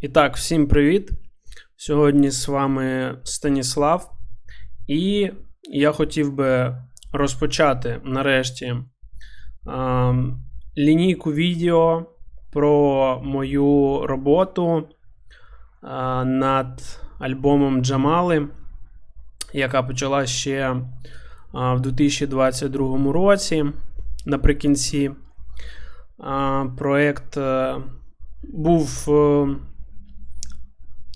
І так, всім привіт! Сьогодні з вами Станіслав, і я хотів би розпочати нарешті а, лінійку відео про мою роботу а, над альбомом Джамали, яка почалася ще а, в 2022 році наприкінці. Е, був е,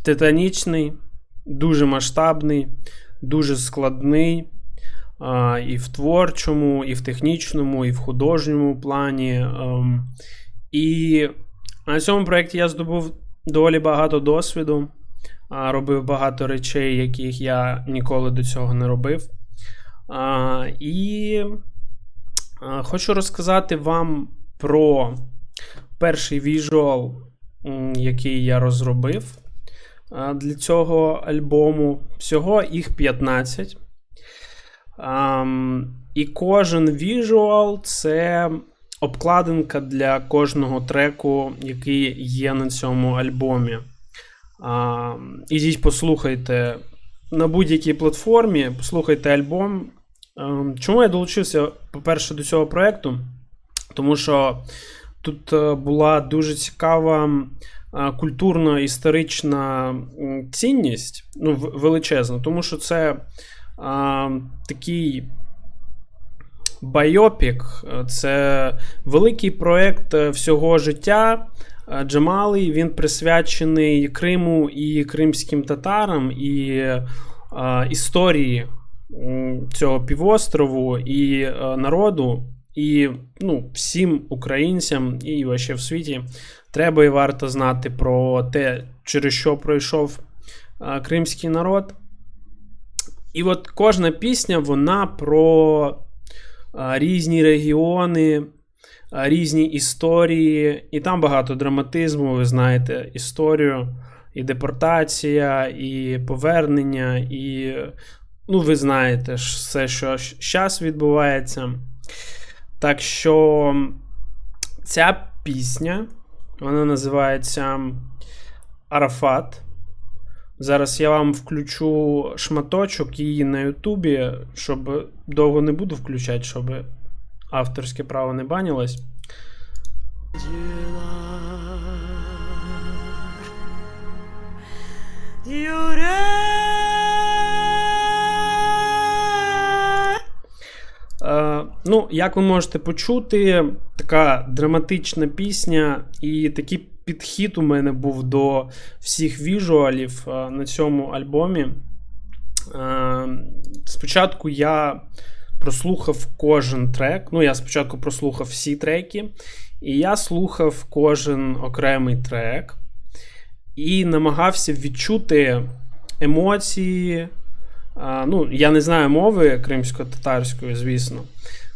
титанічний, дуже масштабний, дуже складний. І в творчому, і в технічному, і в художньому плані. ем. І на цьому проєкті я здобув доволі багато досвіду, робив багато речей, яких я ніколи до цього не робив. І хочу розказати вам про перший віжуал, який я розробив для цього альбому. Всього їх 15. Ам, І кожен віжуал це обкладинка для кожного треку, який є на цьому альбомі. А, Ідіть, послухайте на будь-якій платформі, послухайте альбом. Ем, Чому я долучився, по-перше, до цього проєкту? Тому що тут е, була дуже цікава культурно-історична цінність, ну, величезна, тому що це а, такий байопік, е, це великий проєкт е, всього життя. Е, Джамали він присвячений Криму і кримським татарам, і е, історії цього півострову і е, народу, і ну, всім українцям і вообще в світі треба і варто знати про те, через що пройшов е, кримський народ. І от кожна пісня, вона про а, різні регіони, а, різні історії, і там багато драматизму, ви знаєте, історію, і депортація, і повернення, і ну, ви знаєте все, що зараз відбувається. Так що ця пісня, вона називається Арафат. Зараз я вам включу шматочок її на Ютубі, щоб довго не буду включати, щоб авторське право не банилось. Ну, як ви можете почути, така драматична пісня, і такий підхід у мене був до всіх віжуалів е, на цьому альбомі. Е, спочатку я прослухав кожен трек. Ну, я спочатку прослухав всі треки, і я слухав кожен окремий трек і намагався відчути емоції. Ну, я не знаю мови кримсько-татарської, звісно.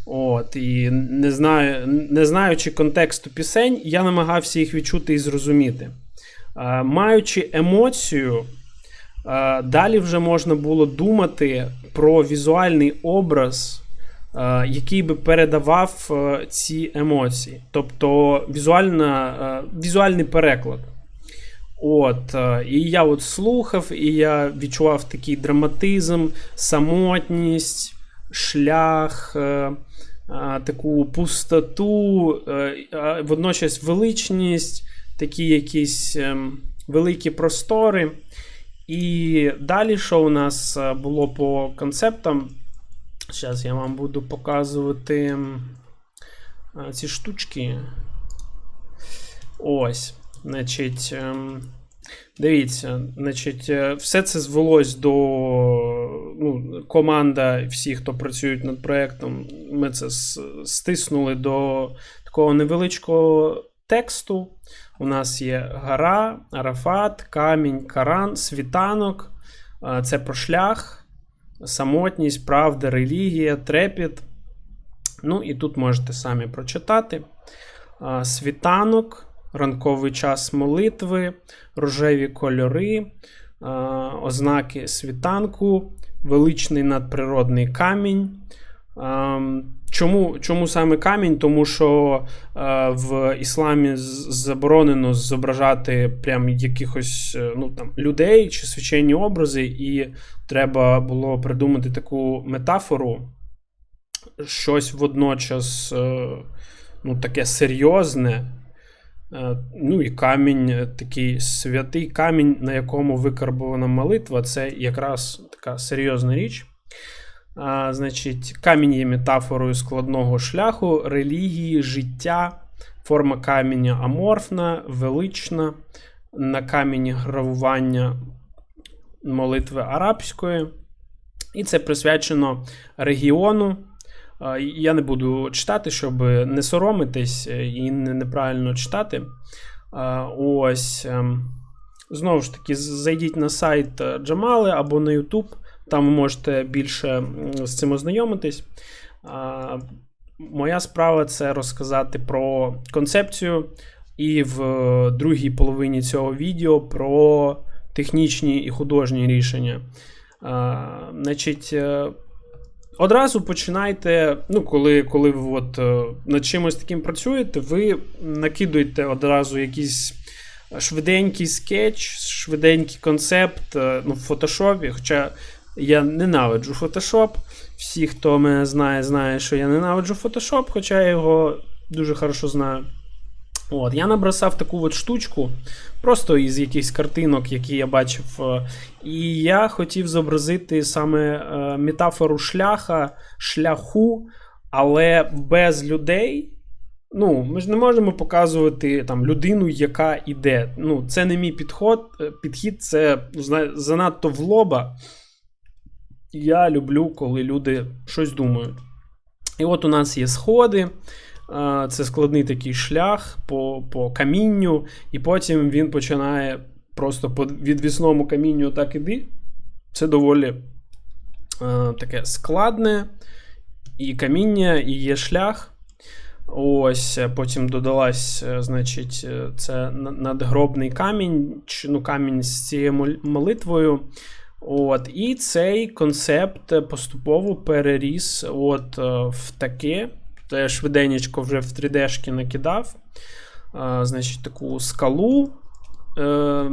От, і не знаю, не знаючи контексту пісень, я намагався їх відчути і зрозуміти. А, маючи емоцію, а, далі вже можна було думати про візуальний образ, а, який би передавав ці емоції. Тобто візуальна, візуальний переклад. От, е, і я от слухав, і я відчував такий драматизм, самотність, шлях, е, е, таку пустоту, е, водночас величність, такі якісь ем, великі простори. І далі, що у нас е, було по концептам, зараз я вам буду показувати е, ці штучки. Ось. Значить, ем, дивіться, значить, е, все це звелось до ну, команда, всі, хто працюють над проєктом, ми це стиснули до такого невеличкого тексту. У нас є гора, Арафат, камінь, Каран, світанок. Е, Це про шлях, самотність, правда, релігія, трепіт. Ну і тут можете самі прочитати. Світанок, ранковий час молитви, рожеві кольори, ознаки світанку, величний надприродний камінь, Чому чому саме камінь? Тому що е, в ісламі заборонено зображати прям якихось е, ну, там, людей чи священні образи, і треба було придумати таку метафору, щось водночас е, ну, таке серйозне. Е, ну і камінь, такий святий камінь, на якому викарбована молитва, це якраз така серйозна річ. А, Значить, камінь є метафорою складного шляху, релігії, життя, форма каменя аморфна, велична, на камені гравування молитви арабської. І це присвячено регіону. Я не буду читати, щоб не соромитись і неправильно читати. Ось. Ем, знову ж таки, зайдіть на сайт Джамали або на YouTube. Там ви можете більше з цим ознайомитись. Моя справа це розказати про концепцію, і в другій половині цього відео про технічні і художні рішення. Значить, е, одразу починайте, ну, коли коли ви от е, над чимось таким працюєте, ви накидуєте одразу якийсь швиденький скетч, швиденький концепт е, ну, в фотошопі. Хоча я ненавиджу Photoshop. Всі, хто мене знає, знає, що я ненавиджу Photoshop, хоча я його дуже хорошо знаю. От, Я набросав таку от штучку, просто із якихось картинок, які я бачив. Е, і я хотів зобразити саме е, метафору шляха, шляху, але без людей. Ну, Ми ж не можемо показувати там людину, яка іде. Ну, Це не мій підход, е, підхід, це занадто в лоба я люблю, коли люди щось думають. І от у нас є сходи. Це складний такий шлях по по камінню, і потім він починає просто по відвісному камінню так іди. Це доволі е, таке складне і каміння, і є шлях. Ось, Потім додалась, е, значить, е, це надгробний камінь, ну, камінь з цією молитвою. От, І цей концепт поступово переріс от, е, в таке. То я швиденечко вже в 3D-шки накидав. А, Значить, таку скалу. Е,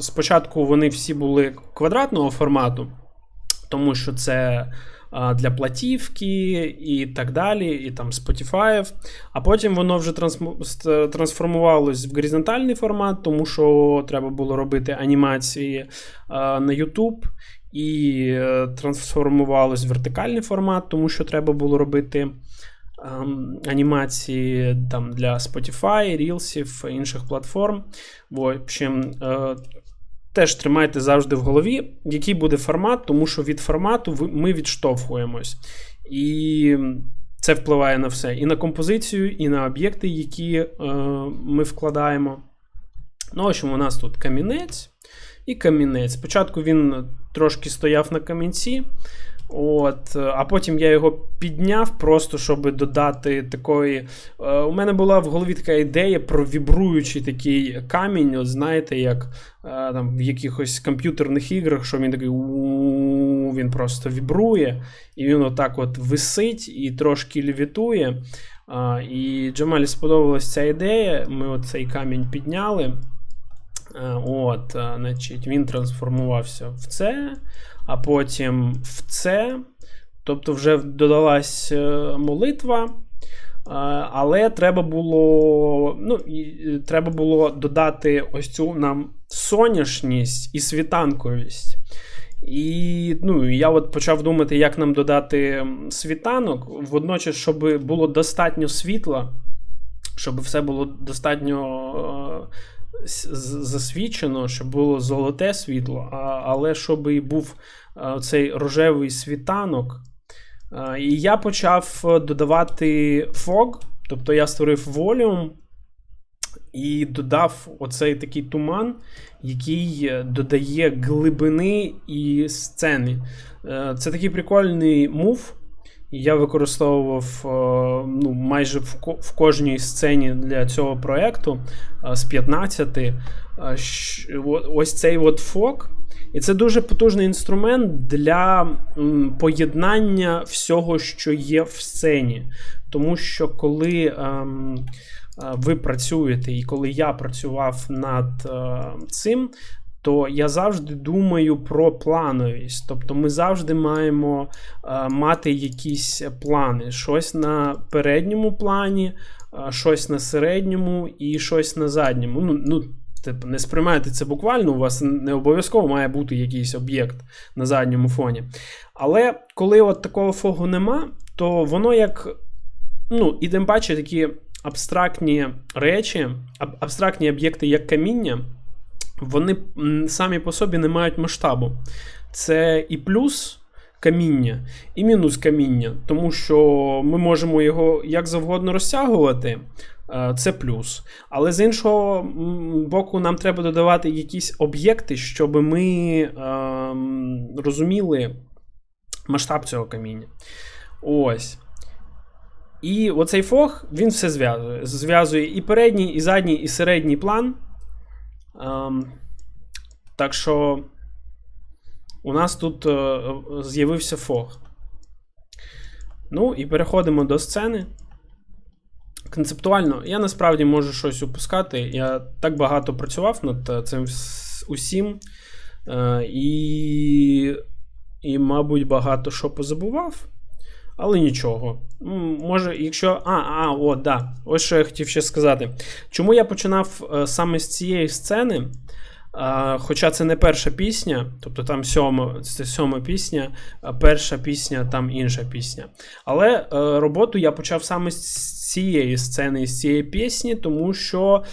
спочатку вони всі були квадратного формату, тому що це для платівки і так далі, і там Spotify. А потім воно вже трансформувалось в горизонтальний формат, тому що треба було робити анімації на YouTube. І е, трансформувалось в вертикальний формат, тому що треба було робити ем, анімації там для Spotify, Reels, інших платформ. В общем, е, Теж тримайте завжди в голові, який буде формат, тому що від формату ми відштовхуємось. І це впливає на все. І на композицію, і на об'єкти, які е, ми вкладаємо. Ну, ось у нас тут камінець і камінець. Спочатку він трошки стояв на камінці. От, А потім я його підняв, просто щоб додати такої. Е, у мене була в голові така ідея про вібруючий такий камінь. От Знаєте, як е, там в якихось комп'ютерних іграх, що він такий він просто вібрує, і він отак от висить і трошки лівітує. І Джамалі сподобалась ця ідея. Ми цей камінь підняли. Е, от, значить, Він трансформувався в це а потім в це. Тобто вже додалась е, молитва. Е, але треба було ну, треба було додати ось цю нам соняшність і світанковість. І ну, я от почав думати, як нам додати світанок, водночас, щоб було достатньо світла, щоб все було достатньо засвічено, щоб було золоте світло, але щоб і був цей рожевий світанок. І я почав додавати фог, тобто я створив волюм і додав оцей такий туман, який додає глибини і сцени. Е, це такий прикольний мув. Я використовував е, ну, майже в кожній сцені для цього проєкту е, з 15. Ось цей от фок. І це дуже потужний інструмент для поєднання всього, що є в сцені. Тому що коли ем, е, ви працюєте, і коли я працював над е, цим, то я завжди думаю про плановість. Тобто ми завжди маємо е, мати якісь плани. Щось на передньому плані, е, щось на середньому і щось на задньому. Ну, ну, Типу, не сприймайте це буквально, у вас не обов'язково має бути якийсь об'єкт на задньому фоні. Але коли от такого фогу нема, то воно як. Ну, і тим паче такі абстрактні речі, аб- абстрактні об'єкти, як каміння, вони самі по собі не мають масштабу. Це і плюс каміння, і мінус каміння, тому що ми можемо його як завгодно розтягувати. е, Це плюс. Але з іншого боку, нам треба додавати якісь об'єкти, щоб ми ем, розуміли масштаб цього каміння. Ось. І оцей фог він все зв'язує. Зв'язує і передній, і задній, і середній план. Ем, так що у нас тут е, з'явився фог. Ну, і переходимо до сцени. Концептуально, я насправді можу щось упускати. Я так багато працював над е, цим усім. Е, і, і, мабуть, багато що позабував. Але нічого. Може, якщо. А, а, о, да. Ось що я хотів ще сказати. Чому я починав е, саме з цієї сцени? Е, Хоча це не перша пісня, тобто там сьома, це сьома пісня, перша пісня, там інша пісня. Але е, роботу я почав саме з цієї сцени, з цієї пісні, тому що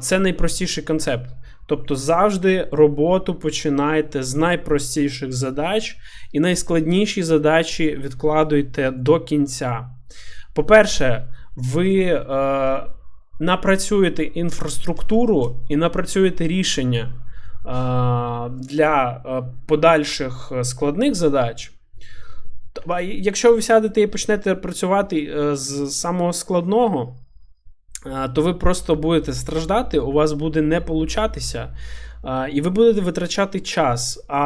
це найпростіший концепт. Тобто завжди роботу починайте з найпростіших задач, і найскладніші задачі відкладуйте до кінця. По-перше, ви е, напрацюєте інфраструктуру і напрацюєте рішення е, для е, подальших складних задач. Якщо ви сядете і почнете працювати е, з самого складного, то ви просто будете страждати, у вас буде не получатися. І ви будете витрачати час. А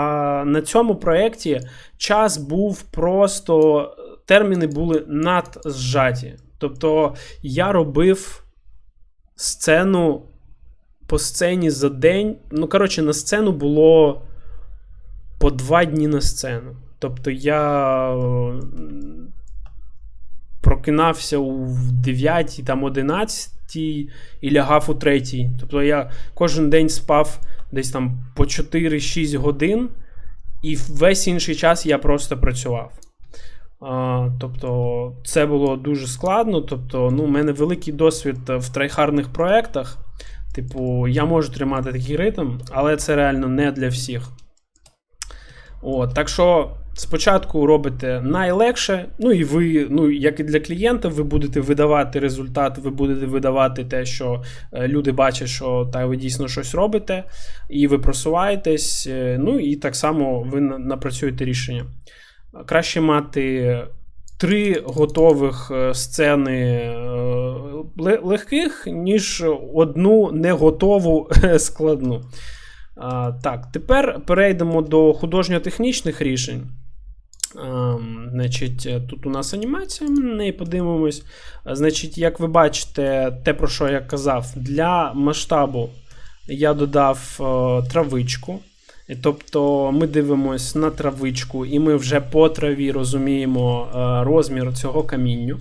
на цьому проєкті час був просто. Терміни були надзжаті. Тобто я робив сцену по сцені за день. Ну, коротше, на сцену було по два дні на сцену. Тобто я прокинався у 9, там 11 і лягав у 3. Тобто я кожен день спав десь там по 4-6 годин, і весь інший час я просто працював. А, тобто, це було дуже складно. Тобто, ну, у мене великий досвід в трайхарних проєктах. Типу, я можу тримати такий ритм, але це реально не для всіх. От, так що спочатку робите найлегше, ну і ви, ну, як і для клієнта, ви будете видавати результат, ви будете видавати те, що е, люди бачать, що та ви дійсно щось робите, і ви просуваєтесь. е, Ну і так само ви напрацюєте рішення. Краще мати три готових е, сцени легких, ніж одну не готову складну. Так, тепер перейдемо до художньо-технічних рішень. Ем, Значить, е, тут у нас анімація, ми на неї подивимось. Значить, як ви бачите, те, про що я казав, для масштабу я додав е, травичку. Тобто ми дивимося на травичку, і ми вже по траві розуміємо е, розмір цього камінню.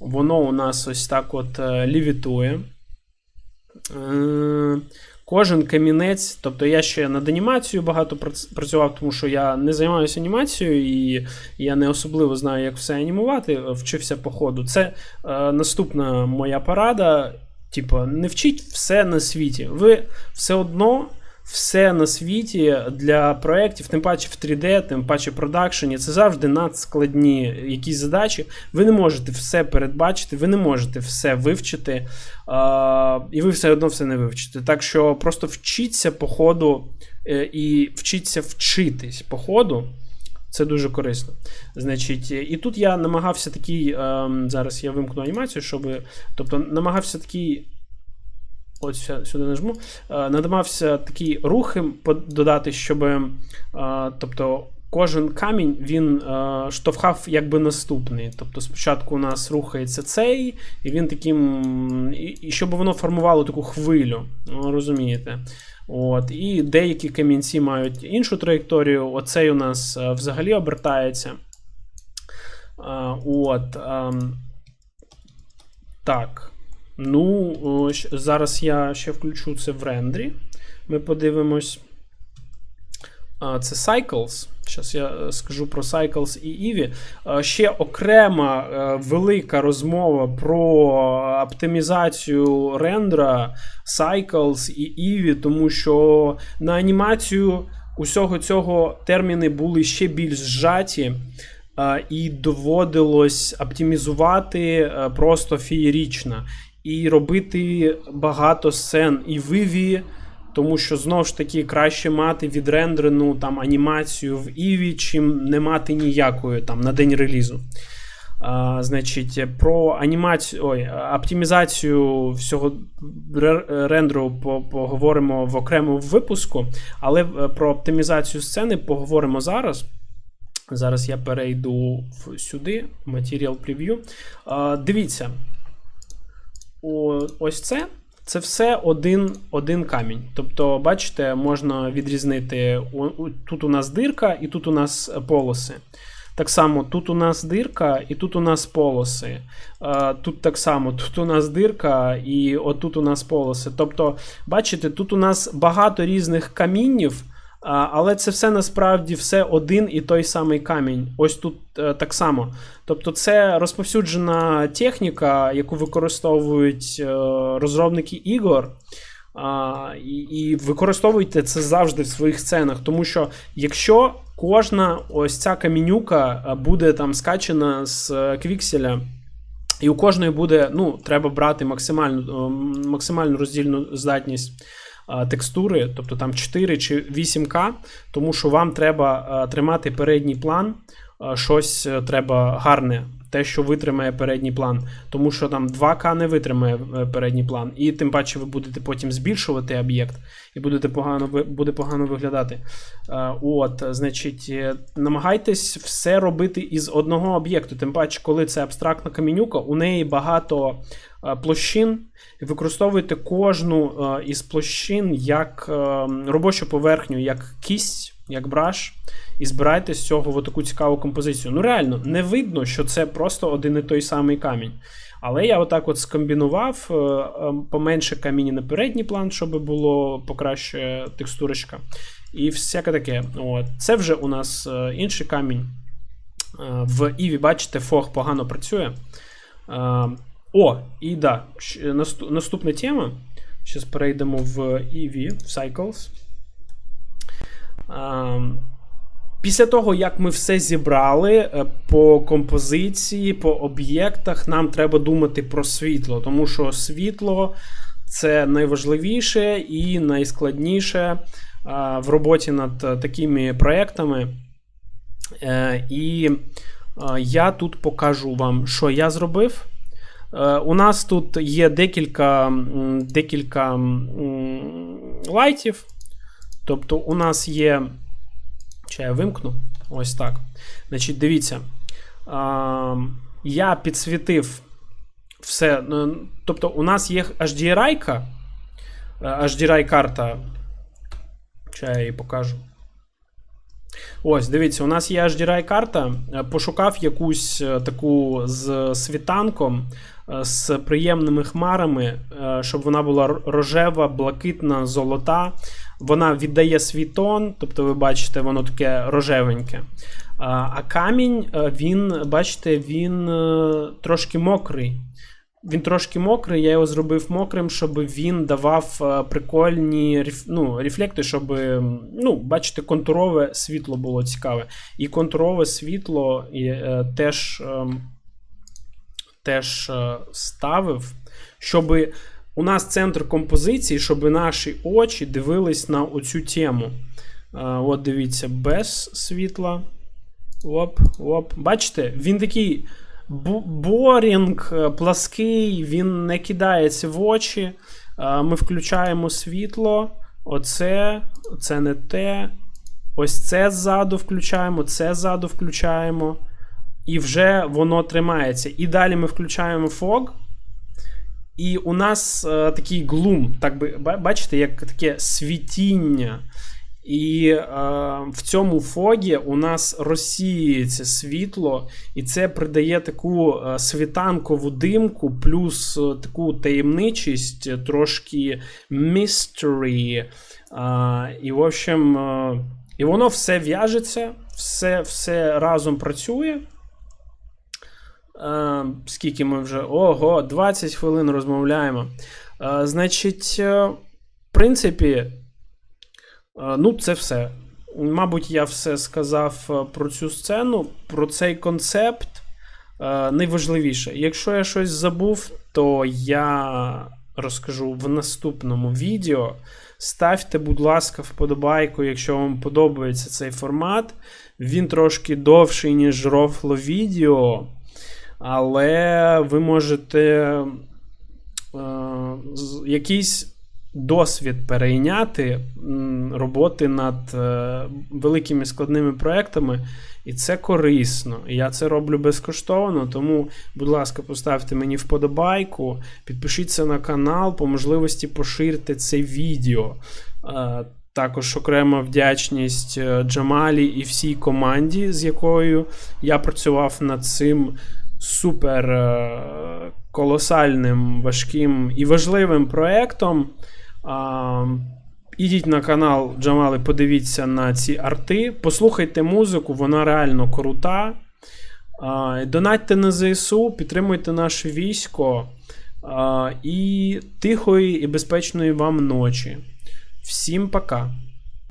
Воно у нас ось так от е, лівітує. Кожен камінець, тобто я ще над анімацією багато прац- працював, тому що я не займаюся анімацією і я не особливо знаю, як все анімувати, вчився по ходу. Це е, наступна моя порада. Типу, не вчіть все на світі. Ви все одно все на світі для проєктів, тим паче в 3D, тим паче продакшені, це завжди надскладні якісь задачі. Ви не можете все передбачити, ви не можете все вивчити, і ви все одно все не вивчите. Так що просто вчіться по ходу е, і вчіться вчитись по ходу. Це дуже корисно. Значить, і тут я намагався такий. ем, зараз я вимкну анімацію, щоб. Тобто намагався такий От сюди нажму. Е, Надамався такі рухи додати, щоб. е, Тобто. Кожен камінь він е, штовхав якби наступний. Тобто спочатку у нас рухається цей, і він таким. І, щоб воно формувало таку хвилю. Ну, розумієте? От, і деякі камінці мають іншу траєкторію. Оцей у нас взагалі обертається. От. ем, так. Ну, о, щ- зараз я ще включу це в рендрі. Ми подивимось. Це Cycles. Зараз я е, скажу про Cycles і Eevee. Ще окрема е, велика розмова про оптимізацію рендера Cycles і Eevee, тому що на анімацію усього цього терміни були ще більш зжаті. І доводилось оптимізувати е, просто феєрічно і робити багато сцен і в Eevee, тому що знову ж таки краще мати відрендерену там анімацію в Eevee, чим не мати ніякої там на день релізу. А, значить, про анімацію, ой, оптимізацію всього ре- рендеру поговоримо в окремому випуску, але е, про оптимізацію сцени поговоримо зараз. Зараз я перейду сюди, Material Preview. А, дивіться, ось це. Це все один, один камінь. Тобто, бачите, можна відрізнити. Тут у нас дирка і тут у нас полоси. Так само, тут у нас дирка і тут у нас полоси. Е, Тут так само, тут у нас дирка і отут у нас полоси. Тобто, бачите, тут у нас багато різних камінів, але це все насправді все один і той самий камінь. Ось тут е, так само. Тобто, це розповсюджена техніка, яку використовують е, розробники ігор. І, і використовуйте це завжди в своїх сценах, тому що якщо кожна ось ця камінюка буде там скачена з е, квікселя, і у кожної буде, ну, треба брати максимальну, е, максимальну роздільну здатність текстури, тобто там 4 чи 8К, тому що вам треба тримати передній план, щось е, треба гарне, те, що витримає передній план, тому що там 2К не витримає е, передній план, і тим паче ви будете потім збільшувати об'єкт, і будете погано буде погано виглядати. Е, От, значить, е, намагайтесь все робити із одного об'єкту. Тим паче, коли це абстрактна камінюка, у неї багато площин, використовуйте кожну із площин як е, робочу поверхню, як кість, як браш, і збирайте з цього в таку цікаву композицію. Ну, реально, не видно, що це просто один і той самий камінь. Але я отак от скомбінував е, е, поменше камінь на передній план, щоб було покраще текстурочка. І всяке таке. От. Це вже у нас е, інший камінь. В Eevee, бачите, фог погано працює. О, і да, наступна тема. Зараз перейдемо в Eevee, в Cycles. Е, Після того, як ми все зібрали е, по композиції, по об'єктах, нам треба думати про світло, тому що світло це найважливіше і найскладніше е, в роботі над такими проектами. Е, І я тут покажу вам, що я зробив. У нас тут є декілька, декілька лайтів. Тобто, у нас є. Чи я вимкну? Ось так. Значить, дивіться. Я підсвітив все. ну, Тобто, у нас є HDRI-ка. е, HDRI-карта. Чи я її покажу. Ось, дивіться, у нас є HDRI-карта. Е, Пошукав якусь е, таку з світанком, з приємними хмарами, щоб вона була рожева, блакитна, золота. Вона віддає свій тон, тобто ви бачите, воно таке рожевеньке. А, камінь, е, він, бачите, він е, трошки мокрий. Він трошки мокрий, я його зробив мокрим, щоб він давав е, прикольні ну, рефлекти, щоб, ну, бачите, контурове світло було цікаве. І контурове світло е, теж, ем, теж ставив, щоб у нас центр композиції, щоб наші очі дивились на оцю тему. От дивіться, без світла. Оп, оп. Бачите, він такий борінг, е, плаский, він не кидається в очі. Ми включаємо світло. Оце, це не те. Ось це ззаду включаємо, це ззаду включаємо. І вже воно тримається. І далі ми включаємо фог. І у нас е, такий глум, так би бачите, як таке світіння. І е, в цьому фогі у нас розсіюється світло, і це придає таку е, світанкову димку, плюс е, таку таємничість, е, трошки mystery. Е, і, в общем, е, і воно все в'яжеться, все, все разом працює. Е, скільки ми вже. Ого, 20 хвилин розмовляємо. Е, значить, е, в принципі, ну, це все. Мабуть, я все сказав про цю сцену, про цей концепт. Найважливіше. Якщо я щось забув, то я розкажу в наступному відео. Ставте, будь ласка, вподобайку, якщо вам подобається цей формат. Він трошки довший, ніж рофло відео. Але ви можете е, якийсь досвід перейняти роботи над е, великими складними проектами, і це корисно. Я це роблю безкоштовно, тому, будь ласка, поставте мені вподобайку, підпишіться на канал, по можливості поширте це відео. Е, Також окрема вдячність е, Джамалі і всій команді, з якою я працював над цим супер е, колосальним, важким і важливим проектом. А, Ідіть на канал Джамали, подивіться на ці арти, послухайте музику, вона реально крута. Донатьте на ЗСУ, підтримуйте наше військо. І тихої і безпечної вам ночі. Всім пока!